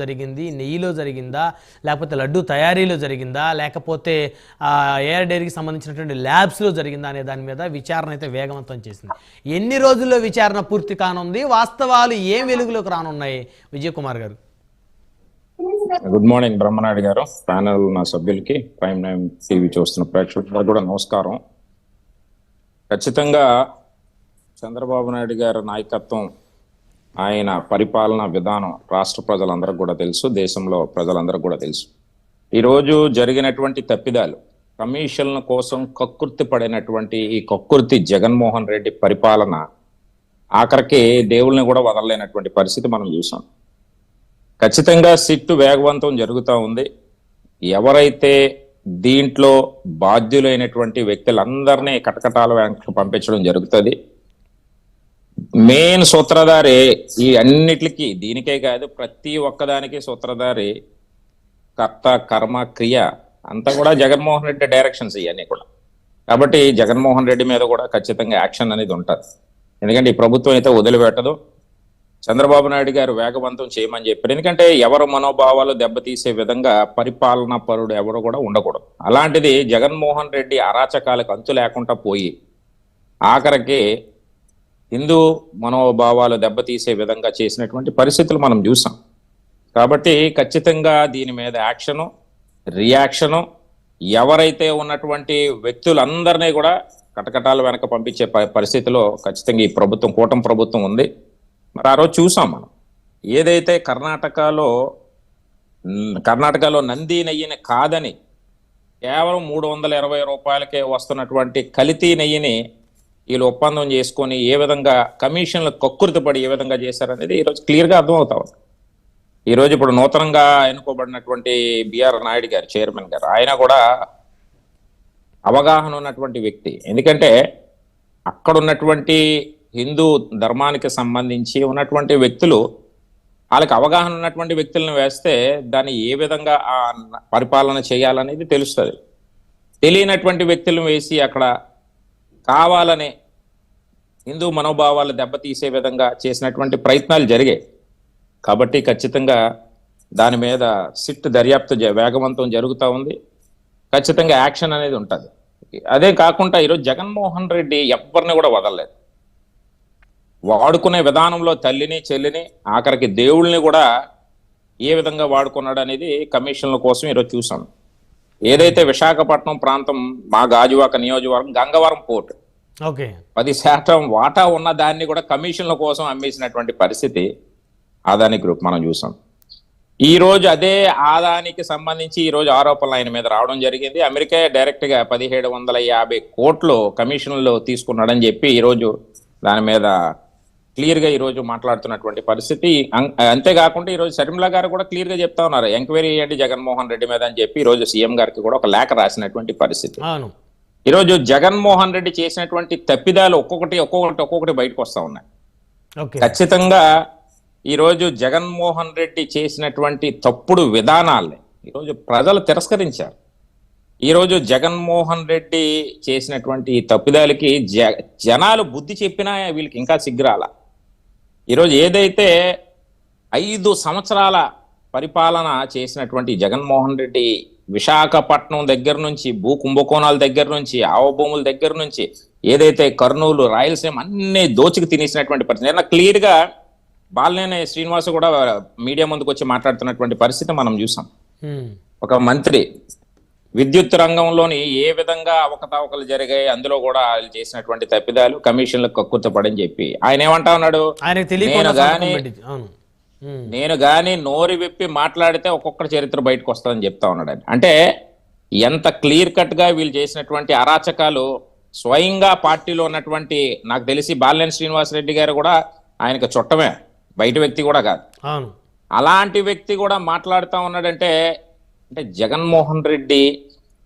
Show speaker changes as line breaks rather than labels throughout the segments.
జరిగింది నెయ్యిలో జరిగిందా లేకపోతే లడ్డు తయారీలో జరిగిందా లేకపోతే ఎయిర్ డైరీకి సంబంధించినటువంటి ల్యాబ్స్లో జరిగిందా అనే దాని మీద విచారణ అయితే వేగవంతం చేసింది. ఎన్ని రోజుల్లో విచారణ పూర్తి కానుంది? వాస్తవాలు ఏం వెలుగులోకి రానున్నాయి? విజయ్ కుమార్ గారు.
గుడ్ మార్నింగ్ బ్రహ్మనాయుడు గారు. ప్యానల్ నా సభ్యులకి ప్రైమ్ నైన్ టీవీ చూస్తున్న ప్రేక్షకులకు కూడా నమస్కారం. ఖచ్చితంగా చంద్రబాబు నాయుడు గారి నాయకత్వం ఆయన పరిపాలన విధానం రాష్ట్ర ప్రజలందరికీ కూడా తెలుసు దేశంలో ప్రజలందరికీ కూడా తెలుసు. ఈరోజు జరిగినటువంటి తప్పిదాలు కమిషన్ల కోసం కక్కుర్తి పడినటువంటి ఈ కక్కుర్తి జగన్మోహన్ రెడ్డి పరిపాలన ఆఖరికి దేవుల్ని కూడా వదలలేనటువంటి పరిస్థితి మనం చూసాం. ఖచ్చితంగా సిట్టు వేగవంతం జరుగుతూ ఉంది. ఎవరైతే దీంట్లో బాధ్యులైనటువంటి వ్యక్తులందరినీ కటకటాల వెనక్కి పంపించడం జరుగుతుంది. మెయిన్ సూత్రధారి ఈ అన్నిటికీ దీనికే కాదు ప్రతి ఒక్కదానికి సూత్రధారి కర్త కర్మ క్రియ అంతా కూడా జగన్మోహన్ రెడ్డి డైరెక్షన్స్ ఇవన్నీ కూడా. కాబట్టి జగన్మోహన్ రెడ్డి మీద కూడా ఖచ్చితంగా యాక్షన్ అనేది ఉంటుంది. ఎందుకంటే ఈ ప్రభుత్వం అయితే వదిలిపెట్టదు. చంద్రబాబు నాయుడు గారు వేగవంతం చేయమని చెప్పారు. ఎందుకంటే ఎవరు మనోభావాలు దెబ్బతీసే విధంగా పరిపాలనా పరుడు ఎవరు కూడా ఉండకూడదు. అలాంటిది జగన్మోహన్ రెడ్డి అరాచకాలకు అంతు లేకుండా పోయి ఆఖరికి హిందూ మనోభావాలు దెబ్బతీసే విధంగా చేసినటువంటి పరిస్థితులు మనం చూసాం. కాబట్టి ఖచ్చితంగా దీని మీద యాక్షను రియాక్షను ఎవరైతే ఉన్నటువంటి వ్యక్తులందరినీ కూడా కటకటాలు వెనక పంపించే ప- పరిస్థితిలో ఖచ్చితంగా ఈ ప్రభుత్వం కూటమి ప్రభుత్వం ఉంది. మరి ఆ రోజు చూసాం మనం. ఏదైతే కర్ణాటకలో కర్ణాటకలో నంది నెయ్యిని కాదని కేవలం మూడు వందల ఇరవై రూపాయలకే వస్తున్నటువంటి కల్తీ నెయ్యిని వీళ్ళు ఒప్పందం చేసుకొని ఏ విధంగా కమిషన్లు కక్కుర్తిపడి ఏ విధంగా చేశారనేది ఈరోజు క్లియర్గా అర్థమవుతా ఉంది. ఈరోజు ఇప్పుడు నూతనంగా ఎన్నుకోబడినటువంటి బిఆర్ నాయుడు గారు చైర్మన్ గారు ఆయన కూడా అవగాహన ఉన్నటువంటి వ్యక్తి. ఎందుకంటే అక్కడ ఉన్నటువంటి హిందూ ధర్మానికి సంబంధించి ఉన్నటువంటి వ్యక్తులు వాళ్ళకి అవగాహన ఉన్నటువంటి వ్యక్తులను వేస్తే దాన్ని ఏ విధంగా ఆ పరిపాలన చేయాలనేది తెలుస్తుంది. తెలియనటువంటి వ్యక్తులను వేసి అక్కడ కావాలనే హిందూ మనోభావాలు దెబ్బతీసే విధంగా చేసినటువంటి ప్రయత్నాలు జరిగాయి. కాబట్టి ఖచ్చితంగా దాని మీద సిట్ దర్యాప్తు వేగవంతం జరుగుతూ ఉంది. ఖచ్చితంగా యాక్షన్ అనేది ఉంటుంది. అదే కాకుండా ఈరోజు జగన్మోహన్ రెడ్డి ఎవరిని కూడా వదలలేదు. వాడుకునే విధానంలో తల్లిని చెల్లిని ఆఖరికి దేవుళ్ళని కూడా ఏ విధంగా వాడుకున్నాడు అనేది కమిషన్ల కోసం ఈరోజు చూసాం. ఏదైతే విశాఖపట్నం ప్రాంతం మా గాజువాక నియోజకవర్గం గంగవరం పోర్ట్.
ఓకే.
పది శాతం వాటా ఉన్న దాన్ని కూడా కమిషన్ల కోసం అమ్మేసినటువంటి పరిస్థితి ఆదాని గ్రూప్ మనం చూసాం. ఈ రోజు అదే ఆదానికి సంబంధించి ఈ రోజు ఆరోపణలు ఆయన మీద రావడం జరిగింది. అమెరికా డైరెక్ట్గా పదిహేడు వందల యాభై కోట్లు కమిషన్లు తీసుకున్నాడని చెప్పి ఈ రోజు దాని మీద క్లియర్గా ఈ రోజు మాట్లాడుతున్నటువంటి పరిస్థితి. అంతేకాకుండా ఈ రోజు శర్మిల గారు కూడా క్లియర్గా చెప్తా ఉన్నారు. ఎంక్వైరీ చేయండి జగన్మోహన్ రెడ్డి మీద అని చెప్పి ఈ రోజు సీఎం గారికి కూడా ఒక లేఖ రాసినటువంటి పరిస్థితి.
అవును.
ఈరోజు జగన్మోహన్ రెడ్డి చేసినటువంటి తప్పిదాలు ఒక్కొక్కటి ఒక్కొక్కటి ఒక్కొక్కటి బయటకు వస్తా ఉన్నాయి. ఖచ్చితంగా ఈరోజు జగన్మోహన్ రెడ్డి చేసినటువంటి తప్పుడు విధానాల్ని ఈరోజు ప్రజలు తిరస్కరించారు. ఈరోజు జగన్మోహన్ రెడ్డి చేసినటువంటి తప్పిదాలకి జ జనాలు బుద్ధి చెప్పినా వీళ్ళకి ఇంకా సిగ్గురాల ఈరోజు ఏదైతే ఐదు సంవత్సరాల పరిపాలన చేసినటువంటి జగన్మోహన్ రెడ్డి విశాఖపట్నం దగ్గర నుంచి భూ కుంభకోణాల దగ్గర నుంచి ఆవ భూముల దగ్గర నుంచి ఏదైతే కర్నూలు రాయలసీమ అన్ని దోచుకు తినేసినటువంటి పరిస్థితి నిన్న క్లియర్గా బాలినేని శ్రీనివాస్ కూడా మీడియా ముందుకు వచ్చి మాట్లాడుతున్నటువంటి పరిస్థితి మనం చూసాం. ఒక మంత్రి విద్యుత్ రంగంలోని ఏ విధంగా అవకతవకలు జరిగాయి అందులో కూడా వాళ్ళు చేసినటువంటి తప్పిదాలు కమిషన్లకు కక్కుర్తపడని చెప్పి. ఆయన ఏమంటా ఉన్నాడు? నేను గాని-. నేను గాని నోరు విప్పి మాట్లాడితే ఒక్కొక్కటి చరిత్ర బయటకు వస్తుందని చెప్తా ఉన్నాడు ఆయన. అంటే ఎంత క్లియర్ కట్గా వీళ్ళు చేసినటువంటి అరాచకాలు స్వయంగా పార్టీలో ఉన్నటువంటి నాకు తెలిసి బాలినేని శ్రీనివాసరెడ్డి గారు కూడా ఆయనకు చుట్టమే. బయట వ్యక్తి కూడా కాదు. అలాంటి వ్యక్తి కూడా మాట్లాడుతూ ఉన్నాడంటే అంటే జగన్మోహన్ రెడ్డి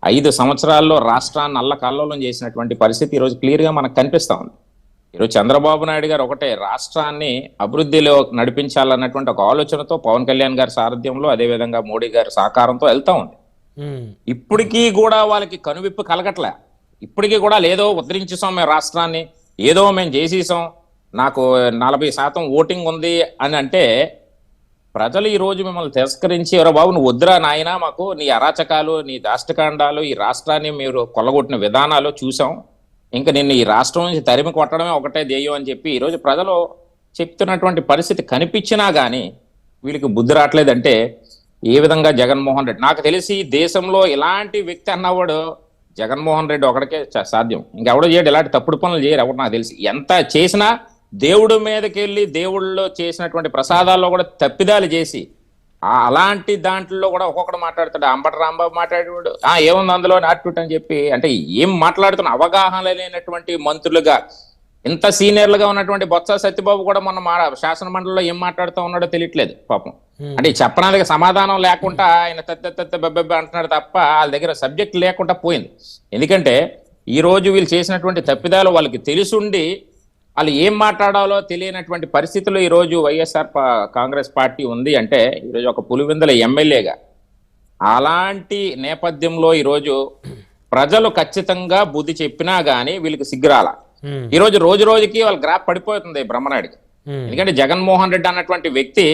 ఐదు సంవత్సరాల్లో రాష్ట్రాన్ని అల్లకల్లోలం చేసినటువంటి పరిస్థితి ఈరోజు క్లియర్గా మనకు కనిపిస్తా ఉంది. ఈరోజు చంద్రబాబు నాయుడు గారు ఒకటే రాష్ట్రాన్ని అభివృద్ధిలో నడిపించాలన్నటువంటి ఒక ఆలోచనతో పవన్ కళ్యాణ్ గారి సారథ్యంలో అదేవిధంగా మోడీ గారి సహకారంతో వెళ్తా ఉంది. ఇప్పటికీ కూడా వాళ్ళకి కనువిప్పు కలగట్లే. ఇప్పటికీ కూడా లేదో ఉద్ధరించేసాం మేము రాష్ట్రాన్ని ఏదో మేము చేసేసాం నాకు నలభై శాతం ఓటింగ్ ఉంది అని అంటే ప్రజలు ఈ రోజు మిమ్మల్ని తిరస్కరించి ఎవరో బాబు నువ్వు వద్దురా నాయనా మాకు నీ అరాచకాలు నీ దాష్టకాండాలు ఈ రాష్ట్రాన్ని మీరు కొల్లగొట్టిన విధానాలు చూసాం. ఇంకా నిన్ను ఈ రాష్ట్రం నుంచి తరిమి కొట్టడమే ఒకటే ధ్యేయం అని చెప్పి ఈరోజు ప్రజలు చెప్తున్నటువంటి పరిస్థితి కనిపించినా కానీ వీళ్ళకి బుద్ధి రావట్లేదంటే ఏ విధంగా జగన్మోహన్ రెడ్డి? నాకు తెలిసి దేశంలో ఇలాంటి వ్యక్తి అన్నవాడు జగన్మోహన్ రెడ్డి ఒకడికే సాధ్యం. ఇంకెవడో చేయడు ఇలాంటి తప్పుడు పనులు చేయరు ఎవరు నాకు తెలిసి. ఎంత చేసినా దేవుడి మీదకి వెళ్ళి దేవుళ్ళలో చేసినటువంటి ప్రసాదాల్లో కూడా తప్పిదాలు చేసి అలాంటి దాంట్లో కూడా ఒక్కొక్కడు మాట్లాడతాడు. అంబటి రాంబాబు మాట్లాడేవాడు. ఆ ఏముంది అందులో నాట్యూట్ అని చెప్పి అంటే ఏం మాట్లాడుతున్న అవగాహన లేనటువంటి మంత్రులుగా ఇంత సీనియర్లుగా ఉన్నటువంటి బొత్స సత్యబాబు కూడా మొన్న మా శాసన మండలిలో ఏం మాట్లాడుతూ ఉన్నాడో తెలియట్లేదు పాపం. అంటే చెప్పడానికి సమాధానం లేకుండా ఆయన తత్త తత్త బెబ్బెబ్బ అంటున్నాడు తప్ప వాళ్ళ దగ్గర సబ్జెక్ట్ లేకుండా పోయింది. ఎందుకంటే ఈ రోజు వీళ్ళు చేసినటువంటి తప్పిదాలు వాళ్ళకి తెలుసుండి వాళ్ళు ఏం మాట్లాడాలో తెలియనటువంటి పరిస్థితుల్లో ఈ రోజు వైఎస్ఆర్ కాంగ్రెస్ పార్టీ ఉంది అంటే ఈరోజు ఒక పులివెందుల ఎమ్మెల్యేగా అలాంటి నేపథ్యంలో ఈరోజు ప్రజలు ఖచ్చితంగా బుద్ధి చెప్పినా గానీ వీళ్ళకి సిగ్గురాల.
ఉమ్,
ఈ రోజు రోజు రోజుకి వాళ్ళ గ్రాఫ్ పడిపోతుంది బ్రహ్మనాయుడికి. ఎందుకంటే జగన్మోహన్ రెడ్డి అన్నటువంటి వ్యక్తి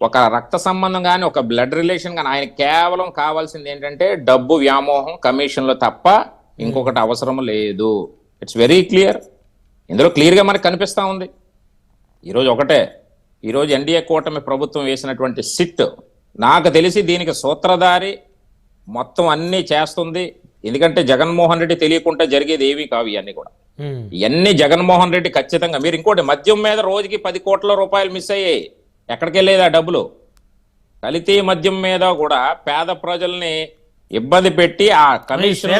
ఒక రక్త సంబంధం కానీ ఒక బ్లడ్ రిలేషన్ కానీ ఆయన కేవలం కావాల్సింది ఏంటంటే డబ్బు వ్యామోహం కమిషన్లు తప్ప ఇంకొకటి అవసరం లేదు. It's very clear. ఇందులో క్లియర్గా మనకు కనిపిస్తా ఉంది. ఈరోజు ఒకటే. ఈరోజు ఎన్డీఏ కూటమి ప్రభుత్వం వేసినటువంటి సిట్ నాకు తెలిసి దీనికి సూత్రధారి మొత్తం అన్నీ చేస్తుంది. ఎందుకంటే జగన్మోహన్ రెడ్డి తెలియకుండా జరిగేది ఏమీ కావు ఇవన్నీ కూడా. ఇవన్నీ జగన్మోహన్ రెడ్డి ఖచ్చితంగా మీరు ఇంకోటి మద్యం మీద రోజుకి పది కోట్ల రూపాయలు మిస్ అయ్యాయి ఎక్కడికి వెళ్ళేది ఆ డబ్బులు? కల్తీ మద్యం మీద కూడా పేద ప్రజల్ని ఇబ్బంది పెట్టి ఆ కమిషన్.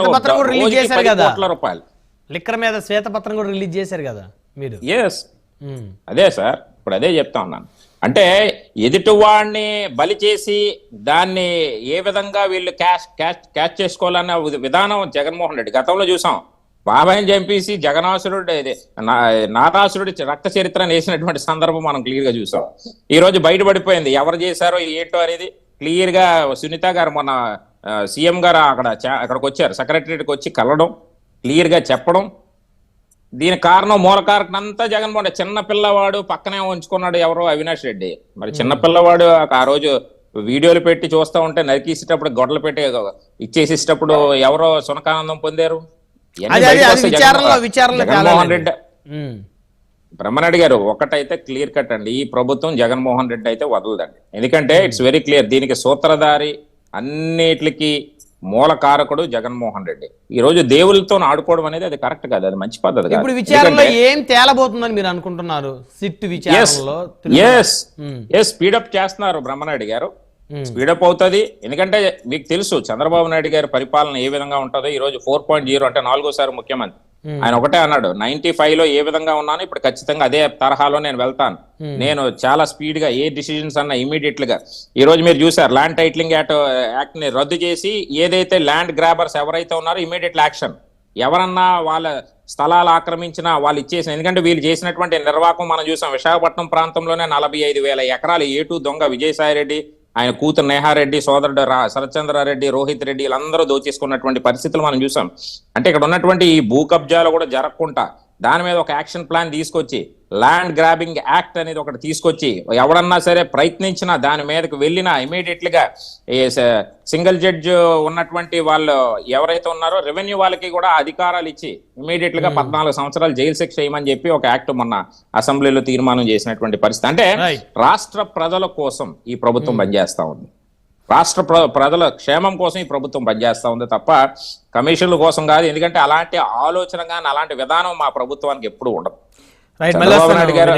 కోట్ల రూపాయలు.
లిక్కర్ మీద శ్వేతపత్రం కూడా రిలీజ్ చేశారు కదా మీరు.
ఎస్
ఉమ్,
అదే సార్ ఇప్పుడు అదే చెప్తా ఉన్నాను. అంటే ఎదుటివాడిని బలి చేసి దాన్ని ఏ విధంగా వీళ్ళు క్యాష్ క్యాచ్ క్యాచ్ చేసుకోవాలన్న విధానం జగన్మోహన్ రెడ్డి గతంలో చూసాం. బాబాయిని చంపేసి జగనాసురుడు నారాసురుడి రక్త చరిత్రను వేసినటువంటి సందర్భం మనం క్లియర్గా చూసాం. ఈ రోజు బయటపడిపోయింది. ఎవరు చేశారో ఏంటో అనేది క్లియర్గా సునీత గారు మొన్న సీఎం గారు అక్కడ అక్కడికి వచ్చారు. సెక్రటరీకి వచ్చి కలవడం క్లియర్గా చెప్పడం. దీని కారణం మూల కారణం అంతా జగన్మోహన్. చిన్న పిల్లవాడు పక్కనే ఉంచుకున్నాడు ఎవరో అవినాష్ రెడ్డి. మరి చిన్న పిల్లవాడు ఆ రోజు వీడియోలు పెట్టి చూస్తా ఉంటే నరికేసేటప్పుడు గొడవలు పెట్టి ఇచ్చేసేటప్పుడు ఎవరో సునకానందం పొందారు? జగన్మోహన్. రెడ్డి. బ్రహ్మనాయుడు గారు ఒకటైతే క్లియర్ కట్ అండి. ఈ ప్రభుత్వం జగన్మోహన్ రెడ్డి అయితే వదలదండి. ఎందుకంటే ఇట్స్ వెరీ క్లియర్. దీనికి సూత్రధారి అన్నిటికి మూల కారకుడు జగన్మోహన్ రెడ్డి. ఈ రోజు దేవుళ్ళతో ఆడుకోవడం అనేది అది కరెక్ట్ కాదు అది మంచి పద్ధతి
ఇప్పుడు విచారణలో ఏం తేలబోతుందని మీరు అనుకుంటున్నారు? సిట్ విచారణలో
ఎస్ ఎస్ స్పీడప్ చేస్తున్నారు బ్రహ్మనాయుడు గారు. స్పీడప్ అవుతుంది. ఎందుకంటే మీకు తెలుసు చంద్రబాబు నాయుడు గారి పరిపాలన ఏ విధంగా ఉంటుందో. ఈ రోజు ఫోర్ పాయింట్ జీరో అంటే నాలుగోసారి ముఖ్యమంత్రి.
Hmm.
ఆయన ఒకటే అన్నాడు నైన్టీ ఫైవ్లో ఏ విధంగా ఉన్నాను ఇప్పుడు ఖచ్చితంగా అదే తరహాలో నేను వెళ్తాను. నేను చాలా స్పీడ్గా ఏ డిసిజన్స్ అన్నా ఇమీడియట్గా ఈ రోజు మీరు చూసారు ల్యాండ్ టైటిలింగ్ యాక్ట్ యాక్ట్ని రద్దు చేసి ఏదైతే ల్యాండ్ గ్రాబర్స్ ఎవరైతే ఉన్నారో ఇమీడియట్ యాక్షన్. ఎవరన్నా వాళ్ళ స్థలాలు ఆక్రమించినా వాళ్ళు ఇచ్చేసిన ఎందుకంటే వీళ్ళు చేసినటువంటి నిర్వాహకం మనం చూసాం విశాఖపట్నం ప్రాంతంలోనే నలభై ఐదు వేల ఎకరాలు ఏటు దొంగ విజయసాయి రెడ్డి ఆయన కూతురు నేహారెడ్డి సోదరుడు రా శరత్చంద్రారెడ్డి రోహిత్ రెడ్డి వీళ్ళందరూ దోచేసుకున్నటువంటి పరిస్థితులు మనం చూసాం. అంటే ఇక్కడ ఉన్నటువంటి ఈ భూ కబ్జాలు కూడా జరగకుండా దాని మీద ఒక యాక్షన్ ప్లాన్ తీసుకొచ్చి ల్యాండ్ గ్రాబింగ్ యాక్ట్ అనేది ఒకటి తీసుకొచ్చి ఎవడన్నా సరే ప్రయత్నించినా దాని మీదకి వెళ్ళినా ఇమీడియట్గా సింగిల్ జడ్జ్ ఉన్నటువంటి వాళ్ళు ఎవరైతే ఉన్నారో రెవెన్యూ వాళ్ళకి కూడా అధికారాలు ఇచ్చి ఇమీడియట్గా పద్నాలుగు సంవత్సరాలు జైలు శిక్ష చేయమని చెప్పి ఒక యాక్ట్ మొన్న అసెంబ్లీలో తీర్మానం చేసినటువంటి పరిస్థితి. అంటే. రాష్ట్ర ప్రజల కోసం ఈ ప్రభుత్వం పనిచేస్తా ఉంది. రాష్ట్ర ప్ర- ప్రజల క్షేమం కోసం ఈ ప్రభుత్వం పనిచేస్తా ఉంది తప్ప కమిషన్ల కోసం కాదు. ఎందుకంటే అలాంటి ఆలోచన కానీ అలాంటి విధానం మా ప్రభుత్వానికి ఎప్పుడు ఉండదు. చంద్రబాబు నాయుడు గారు.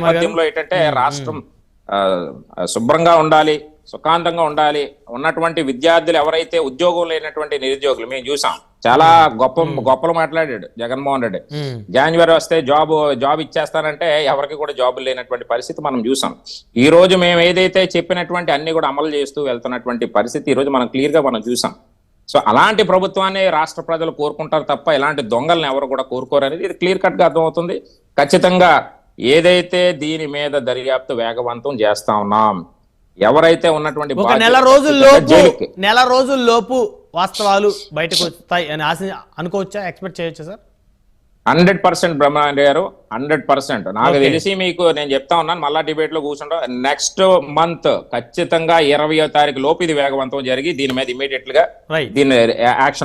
నేపథ్యంలో ఏంటంటే రాష్ట్రం శుభ్రంగా ఉండాలి సుఖాంతంగా ఉండాలి. ఉన్నటువంటి విద్యార్థులు ఎవరైతే ఉద్యోగం లేనటువంటి నిరుద్యోగులు మేము చూసాం. చాలా గొప్ప గొప్పలు మాట్లాడాడు జగన్మోహన్ రెడ్డి.
ఉమ్,
జాన్వరి వస్తే జాబ్ జాబ్ ఇచ్చేస్తానంటే ఎవరికి కూడా జాబ్ లేనటువంటి పరిస్థితి మనం చూసాం. ఈ రోజు మేము ఏదైతే చెప్పినటువంటి అన్ని కూడా అమలు చేస్తూ వెళ్తున్నటువంటి పరిస్థితి ఈ రోజు మనం క్లియర్గా మనం చూసాం. సో అలాంటి ప్రభుత్వాన్ని రాష్ట్ర ప్రజలు కోరుకుంటారు తప్ప ఇలాంటి దొంగలను ఎవరు కూడా కోరుకోరు అనేది ఇది క్లియర్ కట్గా అర్థమవుతుంది. ఖచ్చితంగా ఏదైతే దీని మీద దర్యాప్తు వేగవంతం చేస్తా ఉన్నాం ఎవరైతే ఉన్నటువంటి
నెల రోజుల్లోపు
జైలుకి
నెల రోజుల్లోపు వాస్తవాలు బయటకు వస్తాయి అని ఆశ అనుకోవచ్చా? ఎక్స్పెక్ట్ చేయొచ్చా సార్?
హండ్రెడ్ పర్సెంట్ బ్రహ్మాండ గారు హండ్రెడ్ పర్సెంట్. నాకు. తెలిసి మీకు నేను చెప్తా ఉన్నాను మళ్ళా డిబేట్లో కూర్చుంటా. నెక్స్ట్ మంత్ ఖచ్చితంగా ఇరవయో తారీఖు లోపు ఇది వేగవంతం జరిగి దీని మీద
ఇమీడియట్గా
దీని యాక్షన్